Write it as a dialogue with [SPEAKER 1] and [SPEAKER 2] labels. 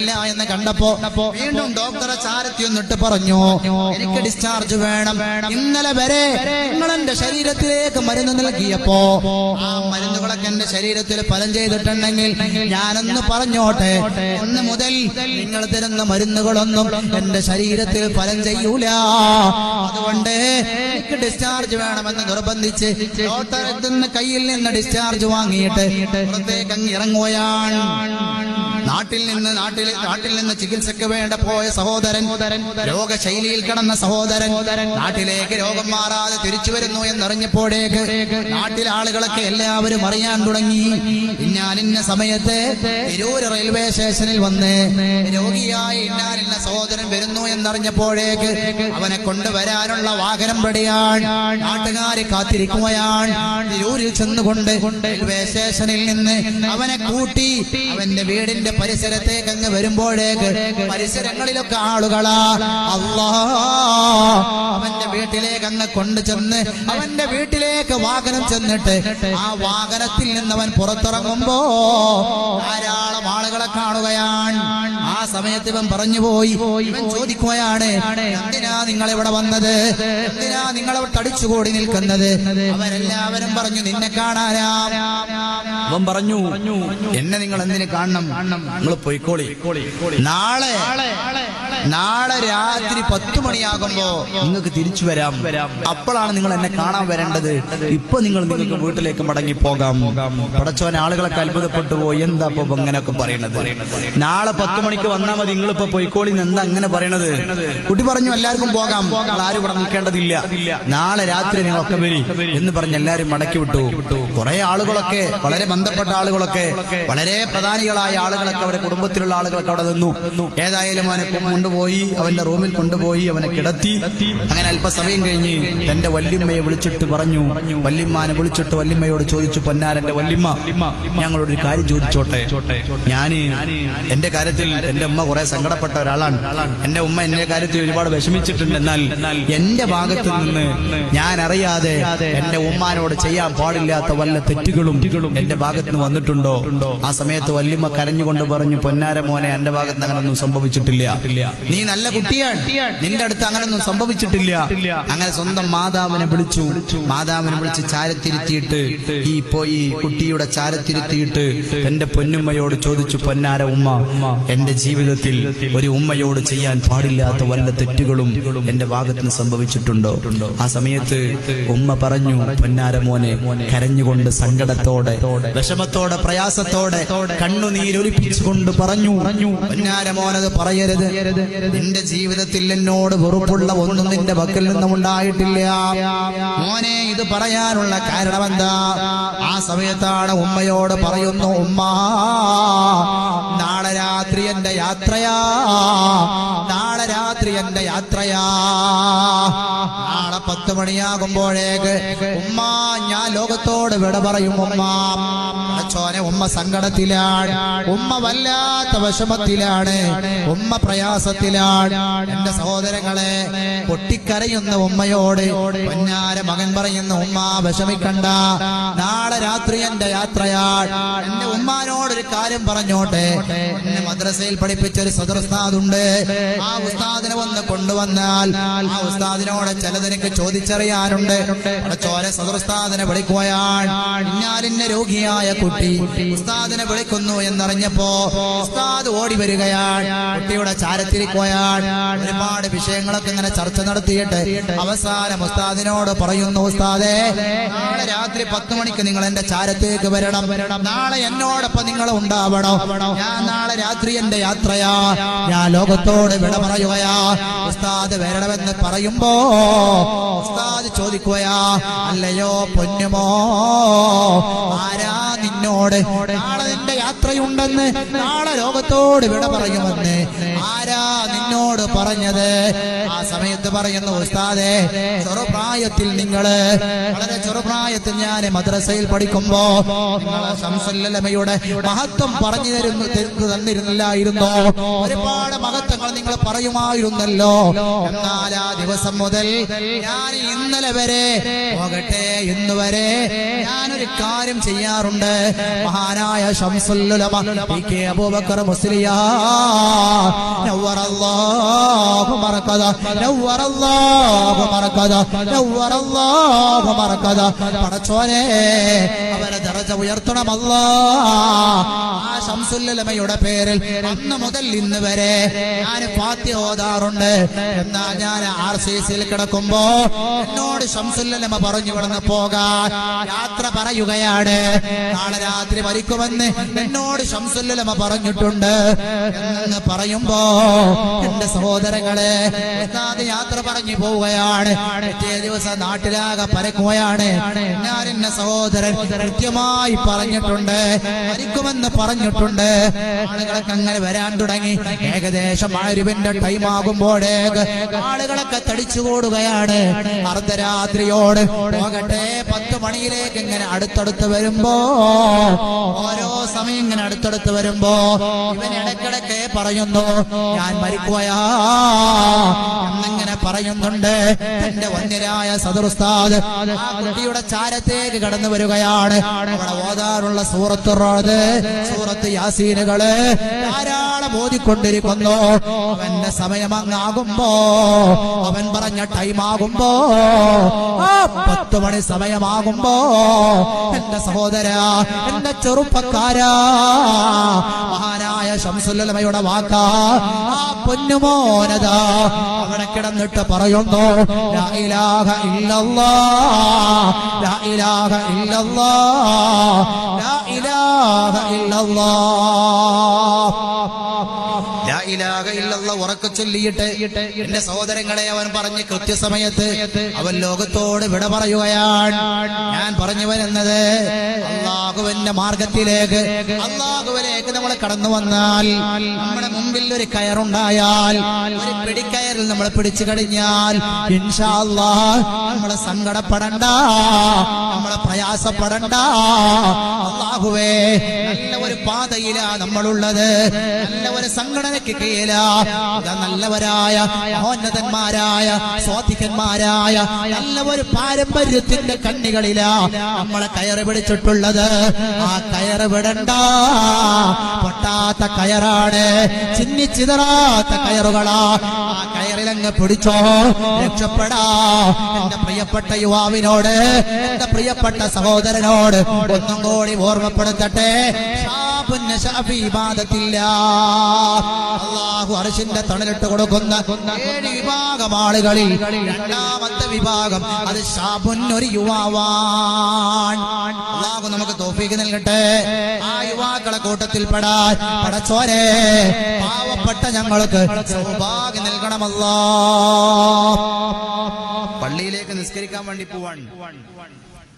[SPEAKER 1] ഇല്ല എന്ന് കണ്ടപ്പോ വീണ്ടും ഡോക്ടറെ ചാരത്തി ഒന്നിട്ട് പറഞ്ഞു എനിക്ക് ഡിസ്ചാർജ് വേണം. ഇന്നലെ വരെ നിങ്ങൾ എന്റെ ശരീരത്തിലേക്ക് മരുന്ന് നൽകിയപ്പോ ആ മരുന്നുകളൊക്കെ എന്റെ ശരീരത്തിൽ ഫലം ചെയ്തിട്ടുണ്ടെങ്കിൽ ഞാനൊന്ന് പറഞ്ഞോട്ടെ ഒന്ന് മുതൽ നിങ്ങൾ തരുന്ന മരുന്നുകളൊന്നും എന്റെ ശരീരത്തിൽ ഫലം ചെയ്യൂല. അതുകൊണ്ട് എനിക്ക് ഡിസ്ചാർജ് വേണമെന്ന് നിർബന്ധിച്ച് ഡോക്ടറെ കയ്യിൽ നിന്ന് ഡിസ്ചാർജ് വാങ്ങിയിട്ട് പുറത്തേക്ക് അങ്ങ് ഇറങ്ങുകയാണ്. നാട്ടിൽ നിന്ന് നാട്ടിൽ നാട്ടിൽ നിന്ന് ചികിത്സയ്ക്ക് വേണ്ട പോയ സഹോദരൻ രോഗശൈലിയിൽ കിടന്ന സഹോദരൻ നാട്ടിലേക്ക് രോഗം മാറാതെ തിരിച്ചു വരുന്നു എന്നറിഞ്ഞപ്പോഴേക്ക് നാട്ടിലെ ആളുകളൊക്കെ എല്ലാവരും അറിയാൻ തുടങ്ങി. ഇന്നാലിന്ന സമയത്ത് തിരൂർ റെയിൽവേ സ്റ്റേഷനിൽ വന്ന് രോഗിയായി ഇന്നാലിന്ന സഹോദരൻ വരുന്നു എന്നറിഞ്ഞപ്പോഴേക്ക് അവനെ കൊണ്ടുവരാനുള്ള വാഹനം പടിയാൻ നാട്ടുകാരെ കാത്തിരിക്കുകയാണ്. തിരൂരിൽ ചെന്നുകൊണ്ട് റെയിൽവേ സ്റ്റേഷനിൽ നിന്ന് അവനെ കൂട്ടി അവന്റെ വീടിന്റെ പരിസരത്തേക്ക് അങ്ങ് വരുമ്പോഴേക്ക് പരിസരങ്ങളിലൊക്കെ ആളുകളാ. അള്ളാ അവന്റെ വീട്ടിലേക്ക് അങ്ങ് കൊണ്ടു ചെന്ന് അവന്റെ വീട്ടിലേക്ക് വാഹനം ചെന്നിട്ട് ആ വാഹനത്തിൽ നിന്ന് അവൻ പുറത്തിറങ്ങുമ്പോ ധാരാളം ആളുകളെ കാണുകയാണ്. ആ സമയത്ത് ഇവൻ പറഞ്ഞുപോയി. ഇവൻ ചോദിക്കുകയാണ് എന്തിനാ നിങ്ങൾ ഇവിടെ വന്നത്? എന്തിനാ നിങ്ങൾ അവിടെ തടിച്ചുകൂടി നിൽക്കുന്നത്? അവരെല്ലാവരും പറഞ്ഞു നിന്നെ കാണാനാ. അവൻ പറഞ്ഞു എന്നെ നിങ്ങൾ എന്തിനു കാണണം? നിങ്ങൾ പോയിക്കോളി. നാളെ നാളെ രാത്രി പത്ത് മണിയാകുമ്പോ നിങ്ങൾക്ക് തിരിച്ചു വരാം. അപ്പോഴാണ് നിങ്ങൾ എന്നെ കാണാൻ വരേണ്ടത്. ഇപ്പൊ നിങ്ങൾ നിങ്ങൾക്ക് വീട്ടിലേക്ക് മടങ്ങി പോകാം പടച്ചോനെ ആളുകളൊക്കെ അത്ഭുതപ്പെട്ടു പോയി എന്താ ഇപ്പൊ ഇങ്ങനെയൊക്കെ പറയണത്? നാളെ പത്ത് മണിക്ക് വന്നാൽ മതി. നിങ്ങളിപ്പോ പൊയ്ക്കോളി എന്താ അങ്ങനെ പറയണത്? കുട്ടി പറഞ്ഞു എല്ലാവർക്കും പോകാം. ആരും ഇവിടെ നിൽക്കേണ്ടതില്ല. നാളെ രാത്രി നിങ്ങളൊക്കെ വരി. എന്ന് പറഞ്ഞ് എല്ലാരും മടക്കി വിട്ടു. കുറെ ആളുകളൊക്കെ വളരെ ബന്ധപ്പെട്ട ആളുകളൊക്കെ വളരെ പ്രധാനികളായ ആളുകളൊക്കെ അവരുടെ കുടുംബത്തിലുള്ള ആളുകളൊക്കെ അവിടെ നിന്നു. ഏതായാലും അവനെ കൊണ്ടുപോയി അവന്റെ റൂമിൽ കൊണ്ടുപോയി അവനെ കിടത്തി. അങ്ങനെ അല്പസമയം കഴിഞ്ഞ് തന്റെ വല്യമ്മയെ വിളിച്ചിട്ട് പറഞ്ഞു വല്യമ്മാനെ വിളിച്ചിട്ട് വല്യമ്മയോട് ചോദിച്ചു പൊന്നാരന്റെ വല്യമ്മ ഞങ്ങളോട് ഒരു കാര്യം ചോദിച്ചോട്ടെ. ഞാൻ എന്റെ കാര്യത്തിൽ എന്റെ ഉമ്മ കുറെ സങ്കടപ്പെട്ട ഒരാളാണ്. എന്റെ ഉമ്മ എന്റെ കാര്യത്തിൽ ഒരുപാട് വിഷമിച്ചിട്ടുണ്ട്. എന്നാൽ എന്റെ ഭാഗത്ത് നിന്ന് ഞാൻ അറിയാതെ എന്റെ ഉമ്മാനോട് ചെയ്യാൻ പാടില്ലാത്ത വല്ല തെറ്റുകളും എന്റെ ഭാഗത്ത് നിന്ന് വന്നിട്ടുണ്ടോ? ആ സമയത്ത് വല്യമ്മ കരഞ്ഞുകൊണ്ട് പറഞ്ഞു പൊന്നാര മോനെ എന്റെ ഭാഗത്ത് നിന്ന് അങ്ങനൊന്നും സംഭവിച്ചിട്ടില്ല. നീ നല്ല കുട്ടിയാണ്. നിന്റെ അടുത്ത് അങ്ങനൊന്നും സംഭവിച്ചിട്ടില്ല. അങ്ങനെ സ്വന്തം മാതാവിനെ വിളിച്ചു. മാതാവിനെ വിളിച്ച് ചാരത്തിരുത്തിയിട്ട് ഈ പോയി കുട്ടിയുടെ ചാരത്തിരുത്തിയിട്ട് എന്റെ പൊന്നുമ്മയോട് ചോദിച്ചു പൊന്നാര ഉമ്മ എന്റെ ജീവിതത്തിൽ ഒരു ഉമ്മയോട് ചെയ്യാൻ പാടില്ലാത്ത വല്ല തെറ്റുകളും എന്റെ ഭാഗത്ത് സംഭവിച്ചിട്ടുണ്ടോ? ആ സമയത്ത് ഉമ്മ പറഞ്ഞു പൊന്നാര മോനെ കരഞ്ഞുകൊണ്ട് സങ്കടത്തോടെ വിഷമത്തോടെ പ്രയാസത്തോടെ കണ്ണുനീരൊലിപ്പിച്ചുകൊണ്ട് പറഞ്ഞു പൊന്നാര മോനത് പറയരുത്. നിന്റെ ജീവിതത്തിൽ എന്നോട് വെറുപ്പുള്ള ഒന്നും നിന്റെ പക്കൽ നിന്നും ഉണ്ടായിട്ടില്ല. മോനെ ഇത് പറയാനുള്ള കാരണം എന്താ ആ സമയത്താണ് ഉമ്മയോട് പറയുന്നു ഉമ്മ നാളെ രാത്രി എന്റെ യാത്രയാ. എന്റെ യാത്രയാ. നാളെ പത്ത് മണിയാകുമ്പോഴേക്ക് ഉമ്മ ഞാൻ ലോകത്തോട് വിട പറയും ഉമ്മ. ചോനെ ഉമ്മ സങ്കടത്തിലാണ്. ഉമ്മ വല്ലാത്ത വിഷമത്തിലാണ്. ഉമ്മ പ്രയാസത്തിലാണ്. എന്റെ സഹോദരങ്ങളെ പൊട്ടിക്കരയുന്ന ഉമ്മയോട് പൊന്നാര മകൻ പറയുന്ന ഉമ്മ വിഷമിക്കണ്ട. നാളെ രാത്രി എന്റെ യാത്രയാണ് എന്റെ ഉമ്മാനോട് ഒരു കാര്യം പറഞ്ഞോട്ടെ. എന്നെ മദ്രസയിൽ പഠിപ്പിച്ച ഒരു സദർ ഉസ്താദുണ്ട് ആ ഉസ്താദിനെ വന്ന് കൊണ്ടുവന്നാൽ ആ ഉസ്താദിനോട് ചിലതിനൊക്കെ ചോദിച്ചറിയാനുണ്ട്. ചോര സദർ ഉസ്താദിനെ ഇന്നാലിന്റെ രോഗിയായ കുട്ടി ഉസ്താദിനെ വിളിക്കുന്നു എന്നറിഞ്ഞപ്പോ ഉസ്താദ് ഓടി വരികയാൽ കുട്ടിയുടെ ചാരത്തിരിക്കുകയാൽ ഒരുപാട് വിഷയങ്ങളൊക്കെ ഇങ്ങനെ ചർച്ച നടത്തിയിട്ട് അവസാനം ഉസ്താദിനോട് പറയുന്നു ഉസ്താദേ നാളെ രാത്രി പത്ത് മണിക്ക് നിങ്ങൾ എന്റെ ചാരത്തേക്ക് വരണം. നാളെ എന്നോടൊപ്പം നിങ്ങൾ ഉണ്ടാവണം. ഞാൻ നാളെ രാത്രി എന്റെ യാത്രയാ. ഞാൻ ലോകത്തോട് വിട പറയുകയാ. ഉസ്താദ് വരണമെന്ന് പറയുമ്പോ ഉസ്താദ് ചോദിക്കുകയാ അല്ലയോ പൊന്നുമോ ആരാ നിന്നോട്? നാളെ നിന്റെ യാത്രയുണ്ടെന്ന് നാളെ ലോകത്തോട് വിട പറയുമെന്ന് ആരാ നിന്നോട് പറഞ്ഞത്? ആ സമയത്ത് പറയുന്നു ഉസ്താദെ ചെറുപ്രായത്തിൽ നിങ്ങൾ വളരെ ചെറുപ്രായത്തിൽ ഞാൻ മദ്രസയിൽ പഠിക്കുമ്പോ ശംസല്ലമയുടെ മഹത്വം പറഞ്ഞു തരുന്നു തന്നിരുന്നില്ലായിരുന്നോ? ഒരുപാട് മഹത്വങ്ങൾ നിങ്ങൾ പറയുമായിരുന്നല്ലോ. എന്നാൽ ആ ദിവസം മുതൽ ഞാൻ ഇന്നലെ വരെ പോകട്ടെ ഇന്ന് വരെ ഞാനൊരു കാര്യം ചെയ്യാറുണ്ട്. മഹാനായ ശംസുല്ലുലമ അബൂബക്കർ മുസ്ലിയാ. മറക്കദ നവ്വറല്ലാഹു നവ്വറ അല്ലാഹു മറക്കദ. പടച്ചോനെ അവരെ ദറജ ഉയർത്തണമല്ലാ ആ ശംസുല്ലുലമയുടെ പേരിൽ അന്ന് മുതൽ ഇന്ന് വരെ ഞാൻ ഫാത്തി ഓതാറുണ്ട്. എന്നാൽ ഞാൻ ആർ സി സിയിൽ കിടക്കുമ്പോ എന്നോട് ശംസുല്ലമ പറഞ്ഞു വിടന്ന് പോകാൻ യാത്ര പറയുകയാണ്. നാളെ രാത്രി മരിക്കുമെന്ന് എന്നോട് ശംസുല്ലമ പറഞ്ഞിട്ടുണ്ട്. എന്ന് പറയുമ്പോ എന്റെ സഹോദരങ്ങളെ ഉസ്താദ് യാത്ര പറഞ്ഞു പോവുകയാണ്. പിറ്റേ ദിവസം നാട്ടിലാകെ പരക്കുകയാണ് ഞാനെന്നെ സഹോദരൻ കൃത്യമായി പറഞ്ഞിട്ടുണ്ട്. മരിക്കുമെന്ന് പറഞ്ഞിട്ടുണ്ട്. ആളുകളൊക്കെ അങ്ങനെ വരാൻ തുടങ്ങി. ഏകദേശം ആരുവിന്റെ ടൈം ആകുമ്പോഴേക്ക് ആളുകളൊക്കെ തടിച്ചുകൂടുകയാണ് അർദ്ധരാത്രിയോട്. പോകട്ടെ പത്ത് മണിയിലേക്ക് ഇങ്ങനെ അടുത്തടുത്ത് വരുമ്പോ ഓരോ സമയം ഇങ്ങനെ അടുത്തടുത്ത് വരുമ്പോ ഇവൻ ഇടയ്ക്കിടയ്ക്ക് പറയുന്നു ഞാൻ മരിക്കുകയാ എന്നിങ്ങനെ പറയുന്നുണ്ട്. എന്റെ വന്യരായ സദുർസ്താദ് ആ കുട്ടിയുടെ ചാരത്തേക്ക് കടന്നു വരികയാണ്. അവിടെ ഓതാറുള്ള സൂറത്ത് സൂറത്ത് യാസീനുകൾ ധാരാളം ഓതിക്കൊണ്ടിരിക്കുന്നു. അവന്റെ സമയം അങ്ങാകുമ്പോ അവൻ പറഞ്ഞ ടൈം ആകുമ്പോ ആ പത്ത് മണി സമയമാകുമ്പോ എന്റെ സഹോദര എന്റെ ചെറുപ്പക്കാരാ മഹാനായ ശംസുല്ലമയുടെ വാക്ക ആ പൊന്നുമോനത അവിടെ കിടന്നിട്ട് പറയുന്നു ലാ ഇലാഹ ഇല്ലല്ലാ ലാ ഇലാഹ ഇല്ലല്ലാ ലാ ഇലാഹ ഇല്ലല്ലാ. ഇല്ലല്ലാ ഉറക്കെ ചൊല്ലിയിട്ട് എന്റെ സഹോദരങ്ങളെ അവൻ പറഞ്ഞ് കൃത്യസമയത്ത് അവൻ ലോകത്തോട് വിട പറയുകയാണ്. ഞാൻ പറഞ്ഞു വരുന്നത് അള്ളാഹുവിന്റെ മാർഗത്തിലേക്ക് അള്ളാഹുവിലേക്ക് നമ്മൾ കടന്നു വന്നാൽ നമ്മുടെ മുമ്പിൽ ഒരു കയറുണ്ടായാൽ ഒരു നമ്മൾ പിടിച്ചു കഴിഞ്ഞാൽ നമ്മളെ സങ്കടപ്പെടണ്ട നമ്മളെ പ്രയാസപ്പെടണ്ട. അള്ളാഹുവേ നല്ല ഒരു പാതയിലാ നമ്മളുള്ളത്. നല്ല ഒരു സംഘടനയ്ക്ക് കീഴിലാ. നല്ലവരായ മഹോന്നതന്മാരായ സ്വാധികന്മാരായ നല്ല ഒരു പാരമ്പര്യത്തിന്റെ കണ്ണികളിലാ നമ്മളെ കയറ് പിടിച്ചിട്ടുള്ളത്. ആ കയറ് വിടണ്ട. പൊട്ടാത്ത കയറാണ് ചിന്നിച്ചിതറാത്ത കയറുകളാ ആ കയറിലങ്ങ് പിടിച്ചോ? രക്ഷപ്പെടാ. എന്റെ പ്രിയപ്പെട്ട യുവാവിനോട് എന്റെ പ്രിയപ്പെട്ട സഹോദരനോട് ഒന്നും കൂടി ഓർമ്മപ്പെടുത്തട്ടെ. അള്ളാഹു അറിശിന്റെ തണലിട്ട് കൊടുക്കുന്ന ഏഴ് വിഭാഗം ആളുകളിൽ രണ്ടാമത്തെ വിഭാഗം അത് ഷാബുൻ ഒരു യുവാവാൻ തോഫീക്ക് നൽകട്ടെ. ആ യുവാക്കളെ കൂട്ടത്തിൽപ്പെടാൻ പടച്ചോരെ. പാവപ്പെട്ട ഞങ്ങൾക്ക് സൗഭാഗ്യം നൽകണമല്ലോ. പള്ളിയിലേക്ക് നിസ്കരിക്കാൻ വേണ്ടി പോവാൻ.